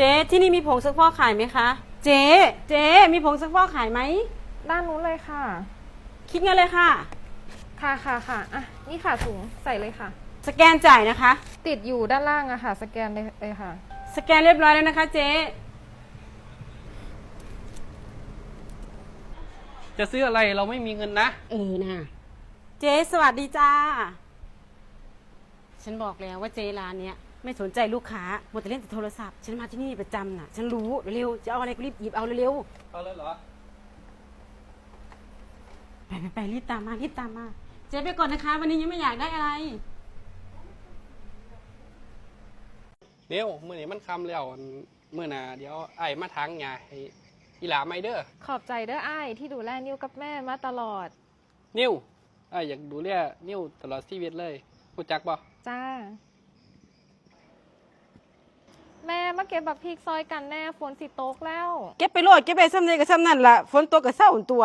เจ๊ที่นี่มีผงซักฟอกขายไหมคะ เจ๊ เจ๊มีผงซักฟอกขายไหม ด้านนู้นเลยค่ะ คิดเงินเลยค่ะ ค่ะค่ะค่ะอะ นี่ค่ะถุงใส่เลยค่ะ สแกนจ่ายนะคะ ติดอยู่ด้านล่างอะค่ะ สแกนเลยเลยค่ะ สแกนเรียบร้อยแล้วนะคะ เจ๊จะซื้ออะไรเราไม่มีเงินนะ เออนะเจ๊สวัสดีจ้า ฉันบอกแล้วว่าเจ๊ร้านเนี้ย ไม่สนใจลูกค้าหมดแต่เล่นแต่โทรศัพท์ ฉันมาที่นี่ประจำน่ะ ฉันรู้เร็วๆจะเอาอะไรก็รีบหยิบเอาเร็วเอาเลยเหรอ ๆไปไปไปรีบตามมารีบตามมา เจ๊ไปก่อนนะคะ วันนี้ยังไม่อยากได้อะไร เดี๋ยวมื่อนี้มันคำแล้วเมื่อหนาเดี๋ยวไอ้ายมาทางไงให้อีหลาไม่เด้อ ขอบใจเด้ออ้ายที่ดูแลนิ้วกับแม่มาตลอด นิ้วไอ้ายอยากดูแลนิ้วตลอดชีวิตเลยรู้จักบ่จ้า แม่มาเก็บบักพริกซอยกันแน่ฝนสิตกแล้ว เก็บไปโลดเก็บไปซ้ำเนกับซ้ำนั่นล่ะฝนตกกับเศร้าตัว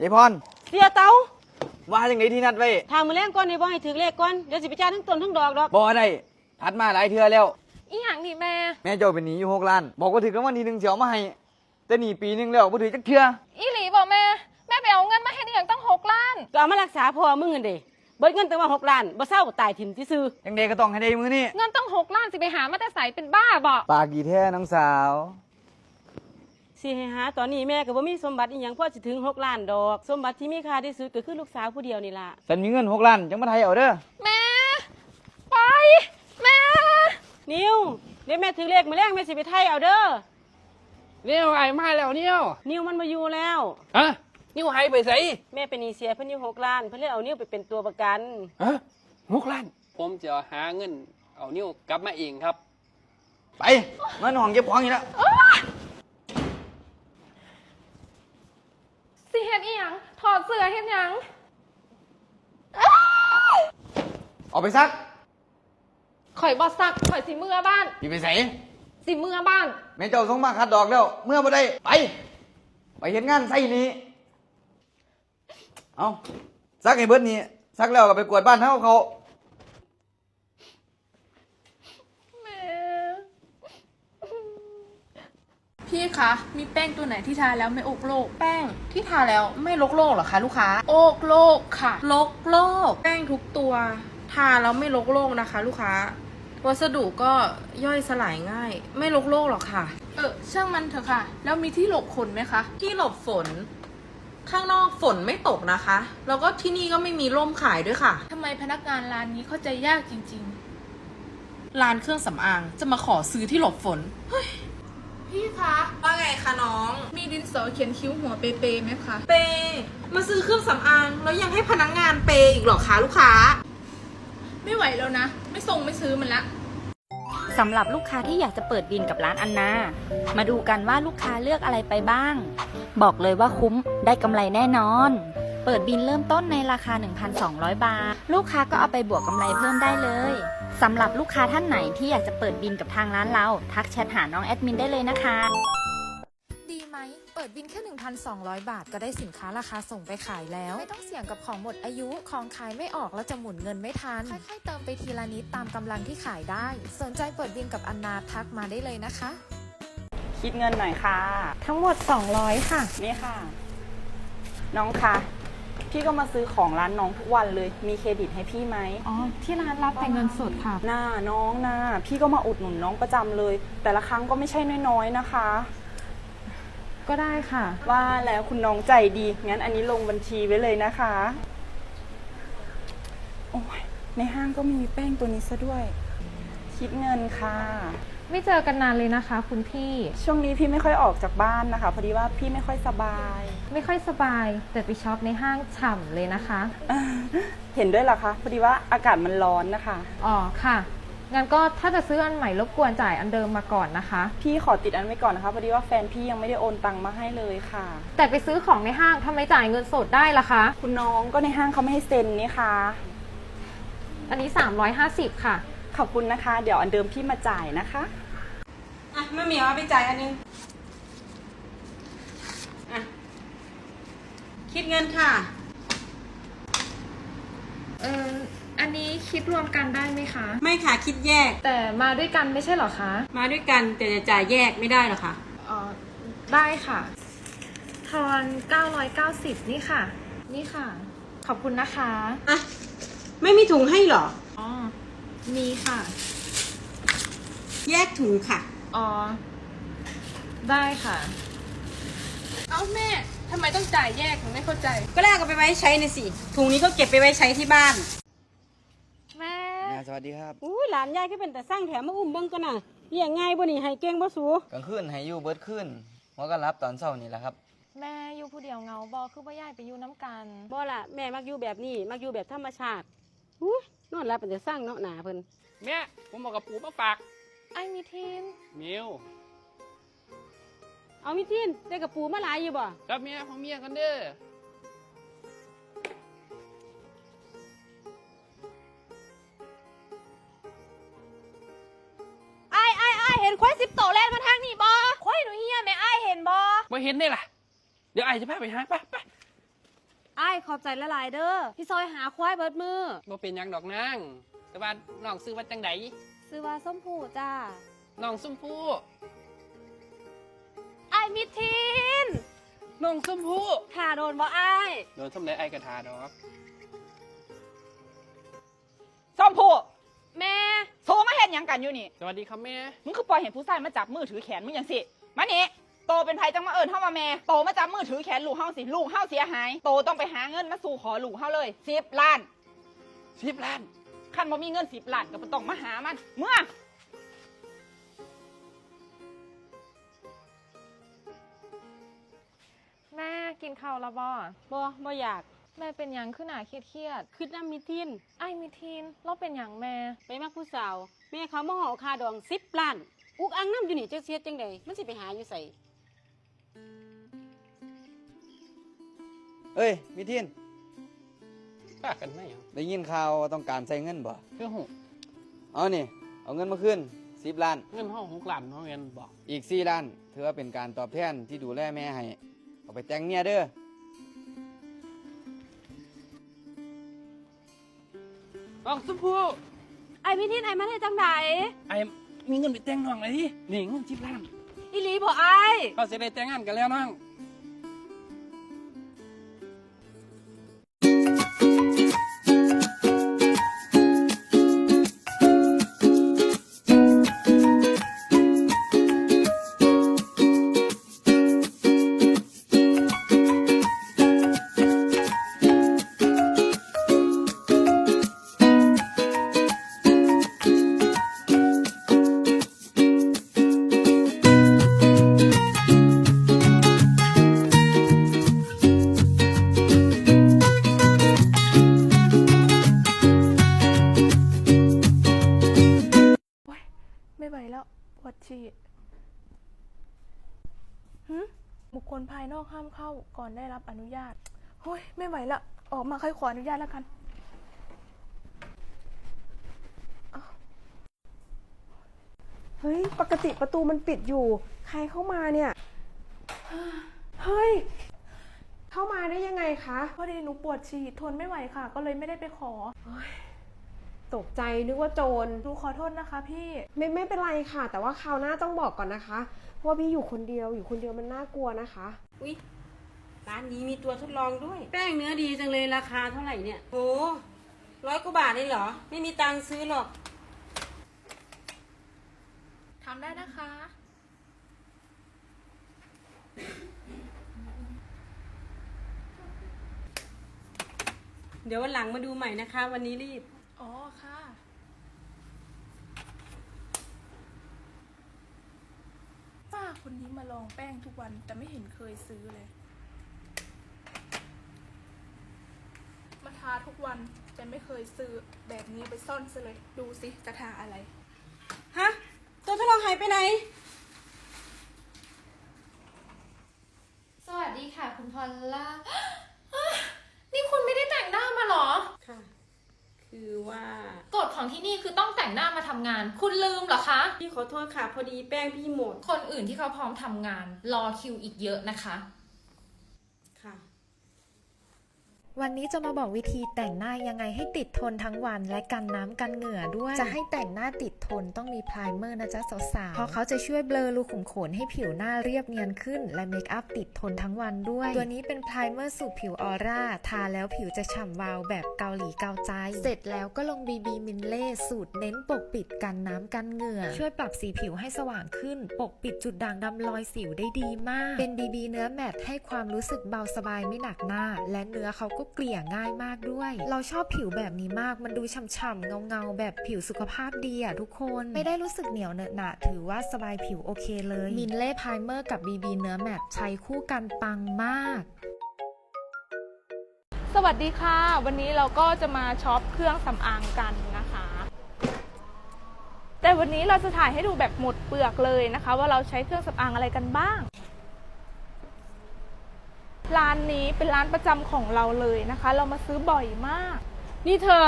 ยายพรเสียเตาว่าจังไดที่นัดไว้ทางมือแรงก่อนนี่บ่ให้ถือเลขก่อนเดี๋ยวสิไปจ่ายทั้งต้นทั้งดอกดอกบ่ได้ทัดมาหลายเทื่อแล้ว อีหยังนี่แม่ แม่เจ้าเป็นหนี้อยู่หกล้าน บอกว่าถือกันวันที่หนึ่งเสียวมาให้แต่หนีปีหนึงแล้วบ่ถือจักเทื่ออีหลีบอกแม่ แม่ไปเอาเงินมาให้นี่อย่างตั้งหกล้าน ก็เอามารักษาพ่อมึงกันเด้ เบิดเงินตั้งว่าหกล้านบ่เศร้าก็ตายถิ่มซื่อจังใดก็ต้องให้ได้มือนี่เงินตั้งหกล้านสิไปหามาแต่ใสเป็นบ้าบอกปากกี่แท้น้องสาวๆสิให้หาตอนนี้แม่ก็บ่มีสมบัติอีหยังพอสิถึงหกล้านดอก สมบัติที่มีค่าที่สุดก็คือลูกสาวผู้เดียวนี่ล่ะฉันมีเงินหกล้านจังมาไทยเอาเด้อแม่ไปแม่นิวเดี๋ยวแม่ถือเลขมาแรงแม่สิไปไทยเอาเด้อนิ้วไอ้ายมาแล้วนิ้วนิวมันมาอยู่แล้วฮะ นิ้วหายไปไสแม่เป็นหนีเสียเพิ่นนิวหกล้าน เพิ่นเลยเอานิวไปเป็นตัวประกัน ฮะหกล้าน ผมจะหาเงินเอานิ้วกลับมาเองครับ ไปเงินห้องเก็บของอยู่แล้วสิเห็นอีหยังถอดเสื้อเห็นหยังออกไปซักข่อยบอสักข่อยสิเมื่อบ้าน พี่ไปใส่สิเมื่อบ้านแม่เจ้าส่งมาคัดดอกแล้ว เมื่อบ่ได้ไป ไปเห็นงานใส่นี้ เอาซักให้เบิดนี้ซักแล้วก็ไปกวาดบ้านเฮาเขาแม่ พี่คะ มีแป้งตัวไหนที่ทาแล้วไม่อกโลก แป้งที่ทาแล้วไม่ลกโลกเหรอคะลูกค้าโอกโลกค่ะ ลกโลก แป้งทุกตัว ทาแล้วไม่ลกโลกนะคะ ลูกค้า วัสดุก็ย่อยสลายง่าย ไม่ลกโลกหรอกค่ะ เออช่างมันเถอะค่ะ แล้วมีที่หลบฝนไหมคะ ที่หลบฝน ข้างนอกฝนไม่ตกนะคะ แล้วก็ที่นี่ก็ไม่มีร่มขายด้วยค่ะ ทำไมพนักงานร้านนี้เข้าใจยากจริงๆร้านเครื่องสำอางจะมาขอซื้อที่หลบฝนพี่คะ ว่าไงคะน้อง มีดินสอเขียนคิ้วหัวเปเปไหมคะ เปมาซื้อเครื่องสำอาง แล้วยังให้พนักงงานเปอีกเหรอคะลูกค้า ไม่ไหวแล้วนะ ไม่ส่งไม่ซื้อมันละ สำหรับลูกค้าที่อยากจะเปิดบินกับร้านอันนา มาดูกันว่าลูกค้าเลือกอะไรไปบ้าง บอกเลยว่าคุ้มได้กำไรแน่นอน เปิดบินเริ่มต้นในราคา 1,200 บาท ลูกค้าก็เอาไปบวกกำไรเพิ่มได้เลยสำหรับลูกค้าท่านไหนที่อยากจะเปิดบินกับทางร้านเรา ทักแชทหาน้องแอดมินได้เลยนะคะ ปิดบินแค่ 1,200 บาท ก็ได้สินค้าราคาส่งไปขายแล้ว ไม่ต้องเสี่ยงกับของหมดอายุ ของขายไม่ออกแล้วจะหมุนเงินไม่ทัน ค่อยๆเติมไปทีละนิดตามกำลังที่ขายได้ สนใจเปิดบินกับอันนาทักมาได้เลยนะคะ คิดเงินหน่อยค่ะ ทั้งหมด 200 ค่ะ นี่ค่ะ น้องคะพี่ก็มาซื้อของร้านน้องทุกวันเลย มีเครดิตให้พี่ไหมอ๋อ ที่ร้านรับแต่เงินสดค่ะ หน้าน้องนะพี่ก็มาอุดหนุนน้องประจำเลย แต่ละครั้งก็ไม่ใช่น้อยๆนะคะ ก็ได้ค่ะ ว่าแล้วคุณน้องใจดี งั้นอันนี้ลงบัญชีไว้เลยนะคะ โอ้ยในห้างก็มีแป้งตัวนี้ซะด้วย คิดเงินค่ะ ไม่เจอกันนานเลยนะคะ คุณพี่ ช่วงนี้พี่ไม่ค่อยออกจากบ้านนะคะ พอดีว่าพี่ไม่ค่อยสบาย ไม่ค่อยสบาย แต่ไปช็อปในห้างฉ่ำเลยนะคะ เห็นด้วยเหรอคะ พอดีว่าอากาศมันร้อนนะคะ อ๋อค่ะ งั้นก็ถ้าจะซื้ออันใหม่รบกวนจ่ายอันเดิมมาก่อนนะคะ พี่ขอติดอันไว้ก่อนนะคะพอดีว่าแฟนพี่ยังไม่ได้โอนตังมาให้เลยค่ะ แต่ไปซื้อของในห้างทำไมจ่ายเงินสดได้ล่ะคะ คุณน้องก็ในห้างเขาไม่ให้เซ็นนี่ค่ะ อันนี้ 350 ค่ะ ขอบคุณนะคะ เดี๋ยวอันเดิมพี่มาจ่ายนะคะอะแม่เหมียวเอาไปจ่ายอันนึงอะคิดเงินค่ะ เออ อันนี้คิดรวมกันได้ไหมคะ ไม่ค่ะคิดแยก แต่มาด้วยกันไม่ใช่เหรอคะ มาด้วยกันแต่จะจ่ายแยกไม่ได้หรอกค่ะอ๋อ ได้ค่ะ ทอน 990 นี่ค่ะ นี่ค่ะ ขอบคุณนะคะ อะ ไม่มีถุงให้หรอ อ๋อ มีค่ะ แยกถุงค่ะ อ๋อ ได้ค่ะ เอ้าแม่ทำไมต้องจ่ายแยกหนูไม่เข้าใจ ก็แลกเอาไปไว้ใช้ในสิ ถุงนี้ก็เก็บไปไว้ใช้ที่บ้านแม่แม่ สวัสดีครับอู้หลานยายก็เป็นแต่สร้างแถมมาอุ้มเบิ่งกันน่ะเลี้ยงง่ายบ่นี่ให้เก่งบ่สูกลางคืนให้อยู่เบิดคืนหัวก็รับตอนเช้านี่แหละครับ แม่อยู่ผู้เดียวเหงาบอคือบ่ย้ายไปอยู่น้ำกัน บ่ล่ะแม่มักอยู่แบบนี้มักอยู่แบบธรรมชาติอู้นอนหลับเป็นแต่สร้างเนาะหนาเพิ่นแม่ผมบอกกับปูมาฝากไอ้มีทีนมิวเอามิทินได้กระปูมาหลายอยู่บ่กับเมียของเมียกันเด้อ นควายสิบโตแล่นมาทางนี่บอควายหนูเฮียแม่ไอ้เห็นบอมาเห็นได้ล่ะ เดี๋ยวไอ้จะพาไปหาไปไปไอ้ายขอบใจละลายๆเด้อที่ซอยหาควายเบิดมือ บ่เป็นหยังดอกนางแต่ว่าน้องซื้อว่าจังไดซื้อว่าส้มผูจ้าน้องส้มผู้ไอ้ายมิทินน้องส้มผู้ถ่าโดนบ่ไอ้าย โดนสำเร็จไอ้กระทาดอก กันอยู่นี่ สวัสดีครับแม่ มึงคือปล่อยเห็นผู้ชายมาจับมือถือแขนมึงอย่างสิ มานี่โตเป็นไผจังมาเอิญเฮามาแม่ โตมาจับมือถือแขนลูกเฮาสิ ลูกเฮาเสียหาย โตต้องไปหาเงินมาสู่ขอลูกเฮาเลยสิบล้านสิบล้านคันบ่มีเงินสิบล้านก็บ่ต้องมาหามัน เมื่อแม่กินข้าวและบอบ่บ่อยากแม่เป็นหยังขึ้นหนาเครียดคิดน้ำมิทินๆไอ้มีทีนเราเป็นหยังแม่ ไปมักผู้สาว แม่เขามาห่อคาดองสิบล้าน อุกอังน้ำอยู่นี่จะเสียจังใดมันสิไปหาอยู่ใส่เอ้ยมิทินป้ากันไหมเหรอได้ยินข่าวว่าต้องการใช้เงินบ่คือหูเอานี่ เอาเงินมาขึ้นสิบล้าน เงินห้องหกล้านเนาะเงินบอกอีกสี่ล้านถือว่าเป็นการตอบแทนที่ดูแลแม่ให้ เอาไปแต่งเมียเด้อน้องส้มผู้ ไอ้มิทินไอ้มาได้จังใดไอ้มีเงินไปแต่งน้องเลยดินี่เงินสิบล้านอีหลีบ่ไอ้ายเขาจะได้แต่งงานกันแล้วน้อง ไม่ไหวแล้ว ปวดฉี่หึบุคคลภายนอกห้ามเข้าก่อนได้รับอนุญาตโอ้ยไม่ไหวละ ออกมาใครขออนุญาตแล้วกันเฮ้ย ปกติประตูมันปิดอยู่ ใครเข้ามาเนี่ย เฮ้ย เข้ามาได้ยังไงคะ พอดีหนูปวดฉี่ทนไม่ไหวค่ะ ก็เลยไม่ได้ไปขอ ตกใจนึกว่าโจรหนูขอโทษนะคะพี่ ไม่ไม่เป็นไรค่ะ แต่ว่าคราวหน้าต้องบอกก่อนนะคะเพราะว่าพี่อยู่คนเดียวอยู่คนเดียวมันน่ากลัวนะคะ อุ๊ยร้านนี้มีตัวทดลองด้วย แป้งเนื้อดีจังเลยราคาเท่าไหร่เนี่ยโหร้อยกว่าบาทเลยเหรอ ไม่มีตังค์ซื้อหรอกทำได้นะคะ เดี๋ยววันหลังมาดูใหม่นะคะ วันนี้รีบ อ๋อค่ะ ป้าคนนี้มาลองแป้งทุกวันแต่ไม่เห็นเคยซื้อเลย มาทาทุกวันแต่ไม่เคยซื้อแบบนี้ไปซ่อนซะเลย ดูสิจะทาอะไร ฮะ ตัวทดลองหายไปไหน สวัสดีค่ะ คุณพอลล่า นี่คุณไม่ได้แต่งหน้ามาเหรอ ค่ะ คือว่า กฎ ของที่นี่คือต้องแต่งหน้ามาทำงาน คุณลืมเหรอคะ พี่ขอโทษค่ะ พอดีแป้งพี่หมด คนอื่นที่เขาพร้อมทำงาน รอคิวอีกเยอะนะคะ ค่ะ วันนี้จะมาบอกวิธีแต่งหน้ายังไงให้ติดทนทั้งวันและกันน้ำกันเหงื่อด้วย จะให้แต่งหน้าติดทนต้องมีไพรเมอร์นะจ๊ะสาวๆ เพราะเขาจะช่วยเบลอรูขุมขนให้ผิวหน้าเรียบเนียนขึ้น และเมคอัพติดทนทั้งวันด้วย ตัวนี้เป็นไพรเมอร์สูตรผิวออร่า ทาแล้วผิวจะฉ่ำวาวแบบเกาหลีเกาใจ เสร็จแล้วก็ลงบีบีมินเล่สูตรเน้นปกปิดกันน้ำกันเหงื่อ ช่วยปรับสีผิวให้สว่างขึ้น ปกปิดจุดด่างดำรอยสิวได้ดีมาก เป็นบีบีเนื้อแมตต์ให้ความรู้สึกเบาสบายไม่หนักหน้า และเนื้อเขาก็เกลี่ยง่ายมากด้วย เราชอบผิวแบบนี้มากมันดูฉ่ำๆเงาๆ แบบผิวสุขภาพดีอะทุกคน ไม่ได้รู้สึกเหนียวเนอะหนะถือว่าสบายผิวโอเคเลยมินเล่ไพรเมอร์กับบีบีเนื้อแมตต์ใช้คู่กันปังมากสวัสดีค่ะ วันนี้เราก็จะมาช็อปเครื่องสำอางกันนะคะ แต่วันนี้เราจะถ่ายให้ดูแบบหมดเปลือกเลยนะคะ ว่าเราใช้เครื่องสำอางอะไรกันบ้าง ร้านนี้เป็นร้านประจำของเราเลยนะคะ เรามาซื้อบ่อยมาก นี่เธอ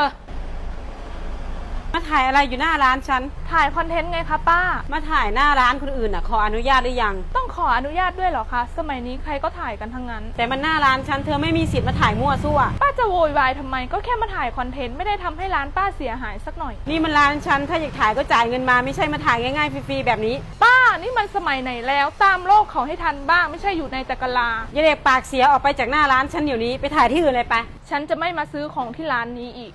มาถ่ายอะไรอยู่หน้าร้านฉัน ถ่ายคอนเทนต์ไงคะป้า มาถ่ายหน้าร้านคนอื่นอะ ขออนุญาตหรือยัง ต้องขออนุญาตด้วยเหรอคะ สมัยนี้ใครก็ถ่ายกันทั้งนั้น แต่มันหน้าร้านฉันเธอไม่มีสิทธิ์มาถ่ายมั่วซั่ว ป้าจะโวยวายทำไมก็แค่มาถ่ายคอนเทนต์ไม่ได้ทำให้ร้านป้าเสียหายสักหน่อย นี่มันร้านฉันถ้าอยากถ่ายก็จ่ายเงินมาไม่ใช่มาถ่ายง่ายๆฟรีๆแบบนี้ป้านี่มันสมัยไหนแล้วตามโลกเขาให้ทันบ้างไม่ใช่อยู่ในจักรลา อย่าเด็กปากเสียออกไปจากหน้าร้านฉันเดี๋ยวนี้ไปถ่ายที่อื่นเลยไป ฉันจะไม่มาซื้อของที่ร้านนี้อีก